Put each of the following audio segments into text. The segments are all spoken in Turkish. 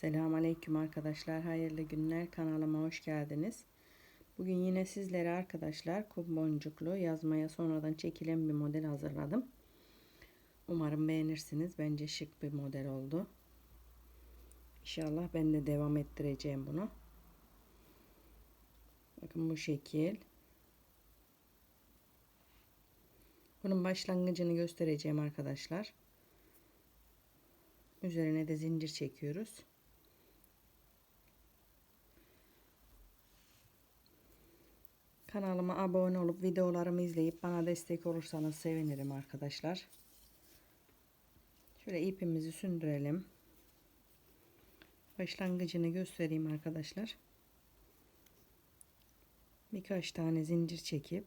Selamun Aleyküm arkadaşlar. Hayırlı günler. Kanalıma hoş geldiniz. Bugün yine sizlere arkadaşlar kum boncuklu yazmaya sonradan çekilen bir model hazırladım. Umarım beğenirsiniz. Bence şık bir model oldu. İnşallah ben de devam ettireceğim bunu. Bakın bu şekil. Bunun başlangıcını göstereceğim arkadaşlar. Üzerine de zincir çekiyoruz. Kanalıma abone olup videolarımı izleyip bana destek olursanız sevinirim arkadaşlar. Şöyle ipimizi sündürelim. Başlangıcını göstereyim arkadaşlar. Birkaç tane zincir çekip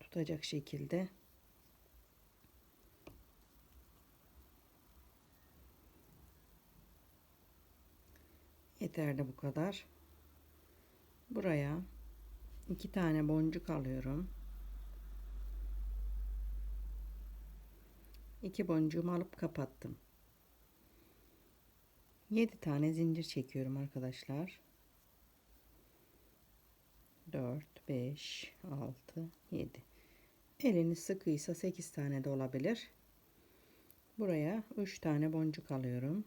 tutacak şekilde yeterli bu kadar. Buraya iki tane boncuk alıyorum. İki boncuğumu alıp kapattım. 7 tane zincir çekiyorum arkadaşlar. 4 5 6 7 eliniz sıkıysa 8 tane de olabilir. Buraya 3 tane boncuk alıyorum.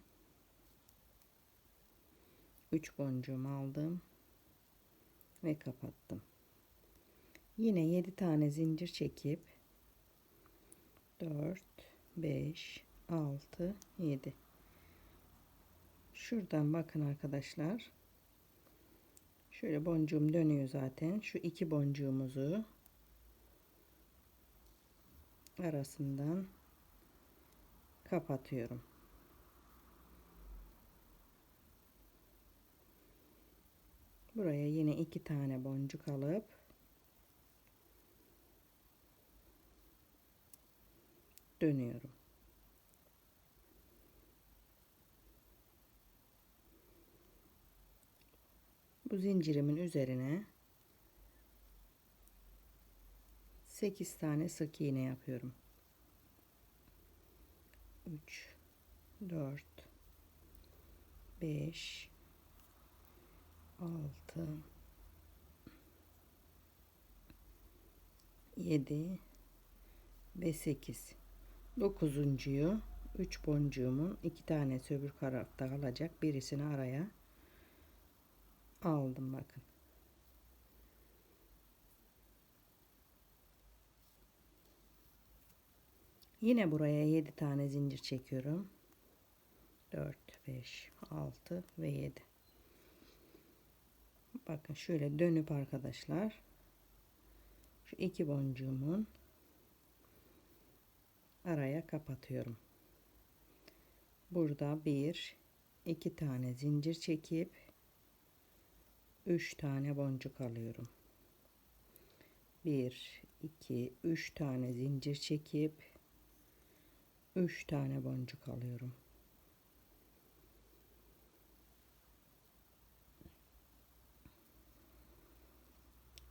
3 boncuğumu aldım ve kapattım. Yine 7 tane zincir çekip 4 5 6 7 Şuradan bakın arkadaşlar. Şöyle boncuğum dönüyor zaten. Şu iki boncuğumuzu arasından kapatıyorum. Buraya yine iki tane boncuk alıp dönüyorum. Bu zincirimin üzerine 8 tane sık iğne yapıyorum. 3 4 5 6 7 ve 8 dokuzuncuyu 3 boncuğumun iki tane öbür tarafta kalacak birisini araya aldım bakın. Yine buraya 7 tane zincir çekiyorum. 4 5 6 ve 7 bakın şöyle dönüp arkadaşlar. Şu iki boncuğumun araya kapatıyorum. Burada bir iki tane zincir çekip 3 tane boncuk alıyorum. 1 2 3 tane zincir çekip 3 tane boncuk alıyorum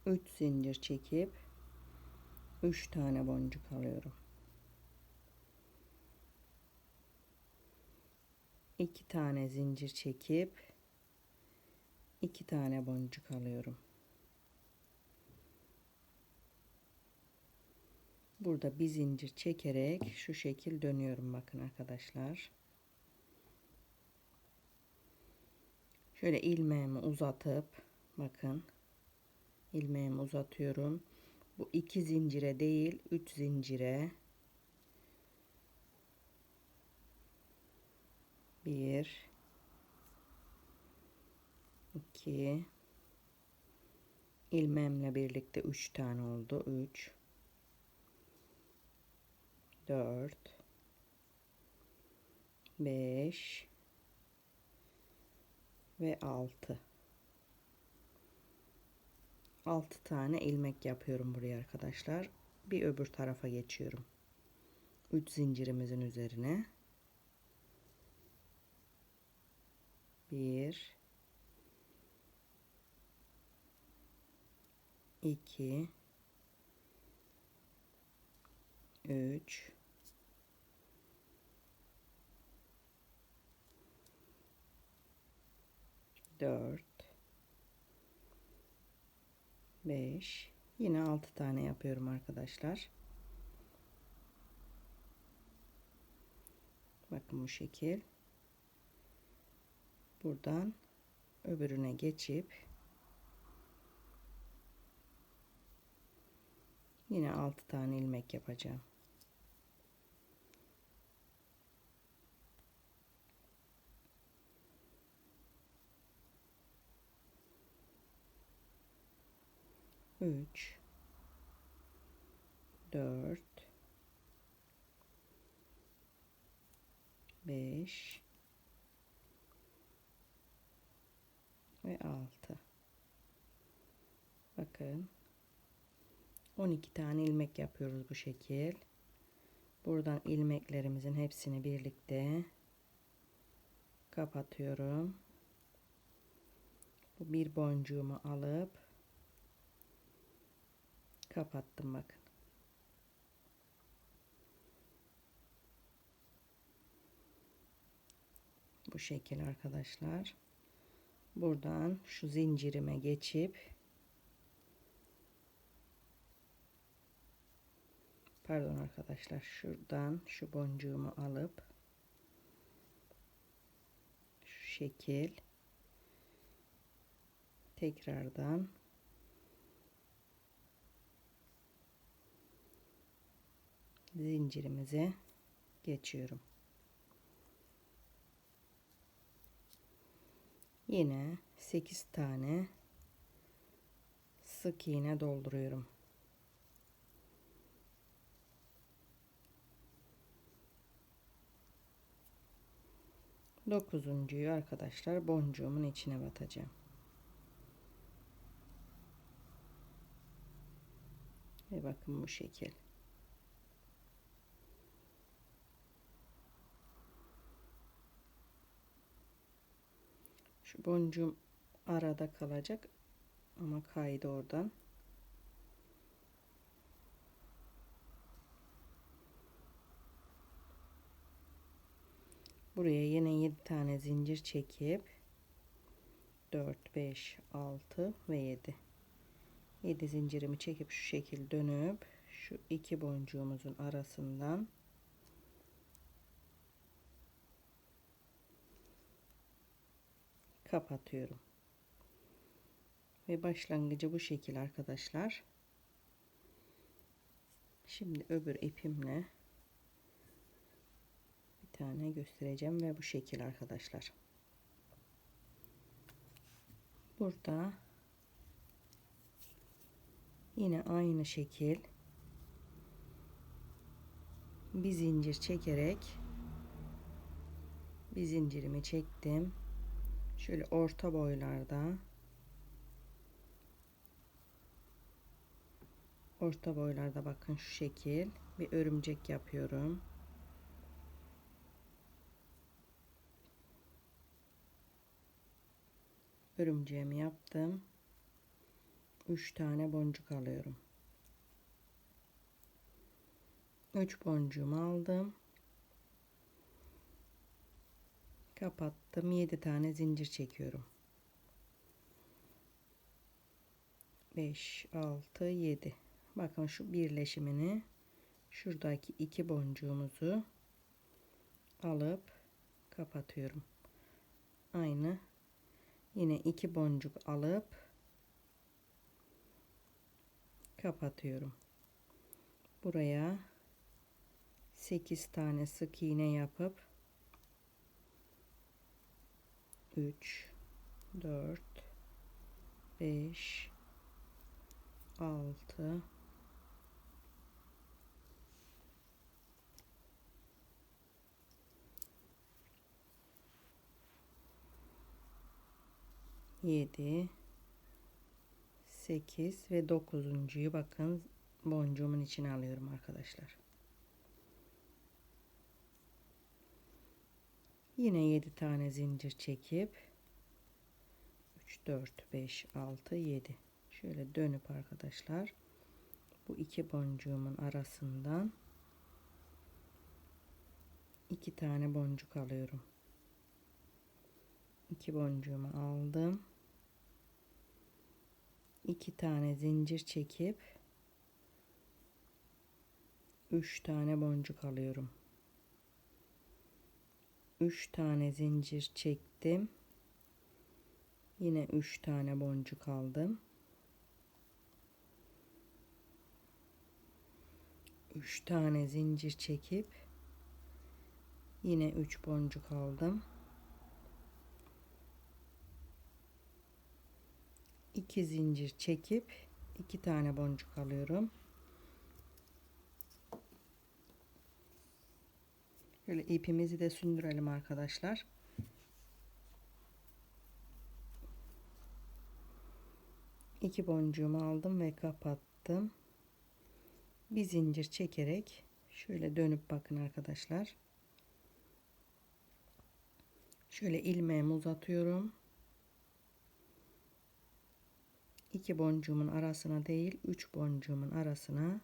3 zincir çekip 3 tane boncuk alıyorum. 2 tane zincir çekip 2 tane boncuk alıyorum. Burada bir zincir çekerek şu şekil dönüyorum bakın arkadaşlar. Şöyle ilmeğimi uzatıp bakın ilmeğimi uzatıyorum. Bu iki zincire değil, üç zincire. Bir, iki, ilmeğimle birlikte üç tane oldu. Üç, dört, beş ve altı. 6 tane ilmek yapıyorum buraya arkadaşlar. Bir öbür tarafa geçiyorum. 3 zincirimizin üzerine. 1 2 3 4 5 yine 6 tane yapıyorum arkadaşlar. Bakın bu şekil. Buradan öbürüne geçip yine 6 tane ilmek yapacağım. Üç, dört, beş ve altı. Bakın 12 tane ilmek yapıyoruz bu şekil. Buradan ilmeklerimizin hepsini birlikte kapatıyorum. Bu bir boncuğumu alıp kapattım bakın. Bu şekil arkadaşlar. Buradan şu zincirime geçip pardon arkadaşlar şuradan şu boncuğumu alıp şu şekil tekrardan zincirimize geçiyorum. Yine 8 tane sık iğne dolduruyorum. Dokuzuncuyu arkadaşlar boncuğumun içine batacağım. Ve bakın bu şekil. Şu boncuğum arada kalacak ama kaydı oradan. Buraya yine 7 tane zincir çekip 4, 5, 6 ve 7. 7 zincirimi çekip şu şekil dönüp şu iki boncuğumuzun arasından kapatıyorum. Ve başlangıcı bu şekil arkadaşlar. Şimdi öbür ipimle bir tane göstereceğim ve bu şekil arkadaşlar. Burada yine aynı şekil bir zincir çekerek bir zincirimi çektim şöyle orta boylarda. Orta boylarda bakın şu şekil. Bir örümcek yapıyorum. Örümceğimi yaptım. 3 tane boncuk alıyorum. 3 boncuğumu aldım kapattım. 7 tane zincir çekiyorum. 5 6 7 bakın şu birleşimini şuradaki iki boncuğumuzu alıp kapatıyorum. Aynı. Yine iki boncuk alıp kapatıyorum. Buraya 8 tane sık iğne yapıp 3 4 5 6 7 8 ve 9'uncuyu bakın boncuğumun içine alıyorum arkadaşlar. Yine 7 tane zincir çekip 3 4 5 6 7 şöyle dönüp arkadaşlar bu iki boncuğumun arasından iki tane boncuk alıyorum iki boncuğumu aldım. iki tane zincir çekip üç tane boncuk alıyorum. Üç tane zincir çektim. Yine üç tane boncuk aldım. 3 tane zincir çekip yine 3 boncuk aldım. 2 zincir çekip 2 tane boncuk alıyorum. Böyle ipimizi de sündürelim arkadaşlar. İki boncuğumu aldım ve kapattım bir zincir çekerek şöyle dönüp bakın arkadaşlar. Şöyle ilmeğimi uzatıyorum. iki boncuğumun arasına değil, üç boncuğumun arasına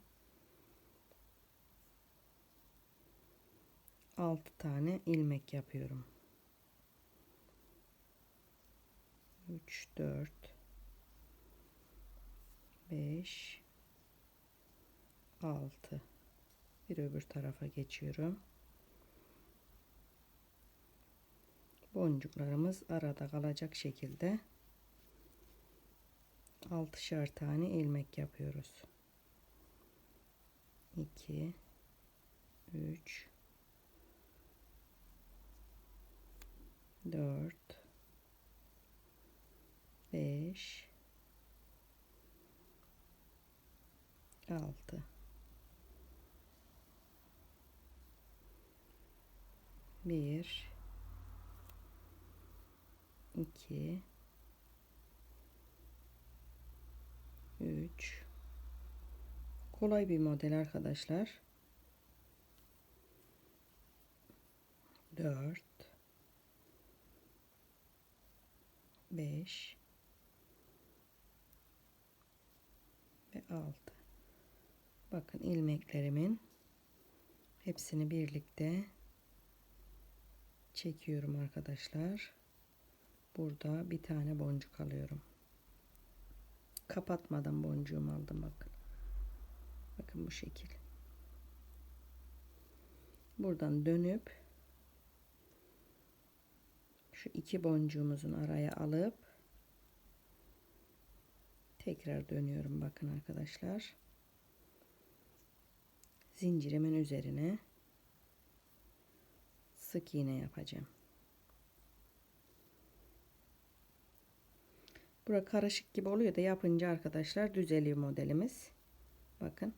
altı tane ilmek yapıyorum. 3 4 5 6 bir öbür tarafa geçiyorum. Boncuklarımız arada kalacak şekilde altışar tane ilmek yapıyoruz. 2 3 4 5 6 bir. İki. Üç. Kolay bir model arkadaşlar. Dört beş ve altı bakın ilmeklerimin hepsini birlikte çekiyorum arkadaşlar. Burada bir tane boncuk alıyorum. Kapatmadan boncuğumu aldım bakın. Bakın bu şekil. Buradan dönüp şu iki boncuğumuzun araya alıp tekrar dönüyorum bakın arkadaşlar. Zincirimin üzerine sık iğne yapacağım. Bura karışık gibi oluyor da yapınca arkadaşlar düzeliyor modelimiz. Bakın.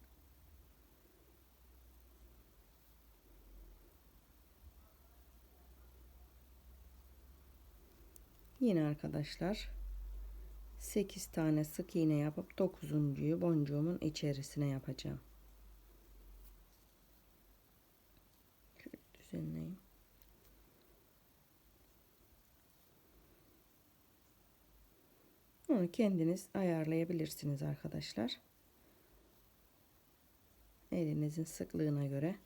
Yine arkadaşlar 8 tane sık iğne yapıp 9.'yu boncuğumun içerisine yapacağım. düzenleyeyim. Onu kendiniz ayarlayabilirsiniz arkadaşlar. Elinizin sıklığına göre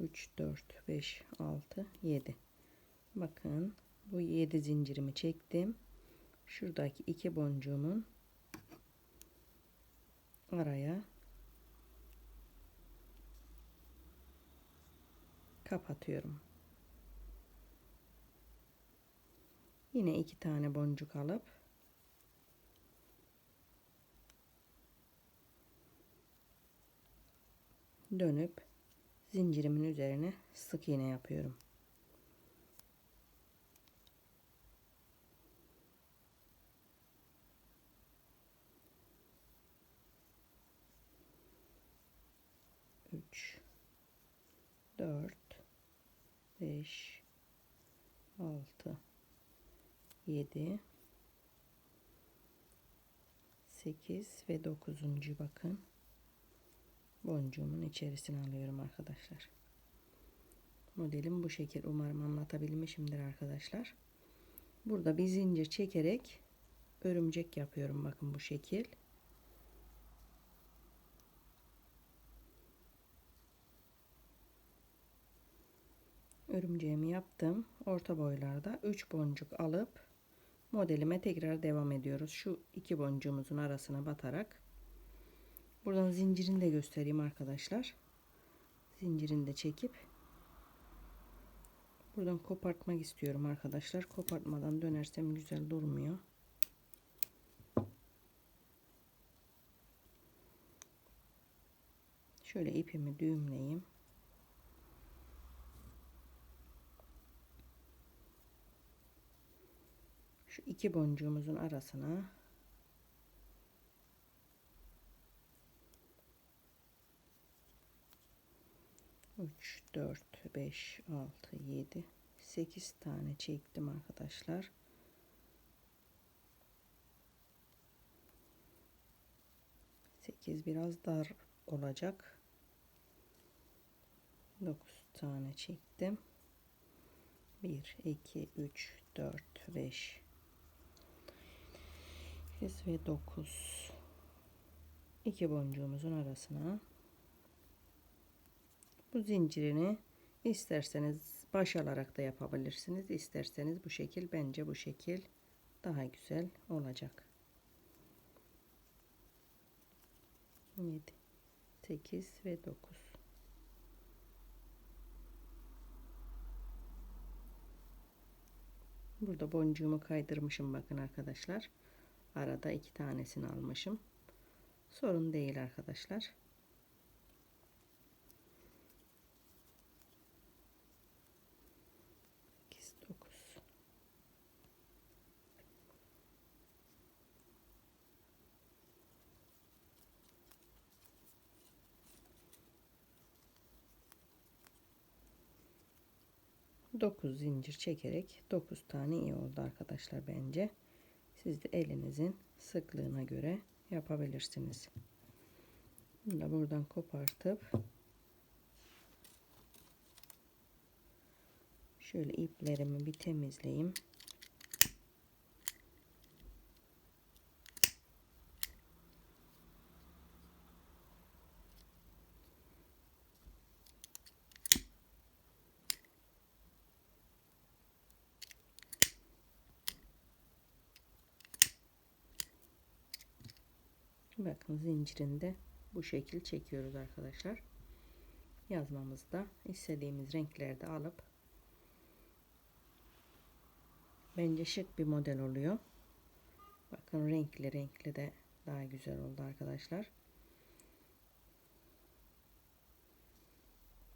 3 4 5 6 7 bakın bu 7 zincirimi çektim şuradaki iki boncuğumun araya kapatıyorum. Yine iki tane boncuk alıp dönüp zincirimin üzerine sık iğne yapıyorum. Üç, dört, 5 6 7 8 ve 9. bakın boncuğumun içerisine alıyorum arkadaşlar. Modelim bu şekil. Umarım anlatabilmişimdir arkadaşlar. Burada bir zincir çekerek örümcek yapıyorum. Bakın bu şekil. Örümceğimi yaptım. Orta boylarda 3 boncuk alıp modelime tekrar devam ediyoruz. Şu iki boncuğumuzun arasına batarak. Buradan zincirini de göstereyim arkadaşlar. Zincirini de çekip buradan kopartmak istiyorum arkadaşlar. Kopartmadan dönersem güzel durmuyor. Şöyle ipimi düğümleyeyim. Şu iki boncuğumuzun arasına üç, dört, beş, altı, yedi, sekiz tane çektim arkadaşlar. Sekiz biraz dar olacak. Dokuz tane çektim. Bir, iki, üç, dört, beş, 8 ve 9 iki boncuğumuzun arasına bu zincirini isterseniz baş alarak da yapabilirsiniz. İsterseniz bu şekil bence bu şekil daha güzel olacak. 7 8 ve 9 Burada boncuğumu kaydırmışım bakın arkadaşlar. Arada iki tanesini almışım. Sorun değil arkadaşlar. Dokuz zincir çekerek dokuz tane iyi oldu arkadaşlar bence. Siz de elinizin sıklığına göre yapabilirsiniz. Bunu da buradan kopartıp şöyle iplerimi bir temizleyeyim. Bakın zincirinde bu şekil çekiyoruz arkadaşlar. Yazmamızda istediğimiz renklerde alıp bence şık bir model oluyor. Bakın renkli renkli de daha güzel oldu arkadaşlar.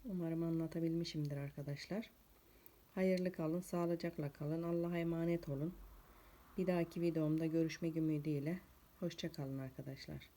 Umarım anlatabilmişimdir arkadaşlar. Hayırlı kalın, sağlıcakla kalın. Allah'a emanet olun. Bir dahaki videomda görüşmek ümidiyle. Hoşçakalın arkadaşlar.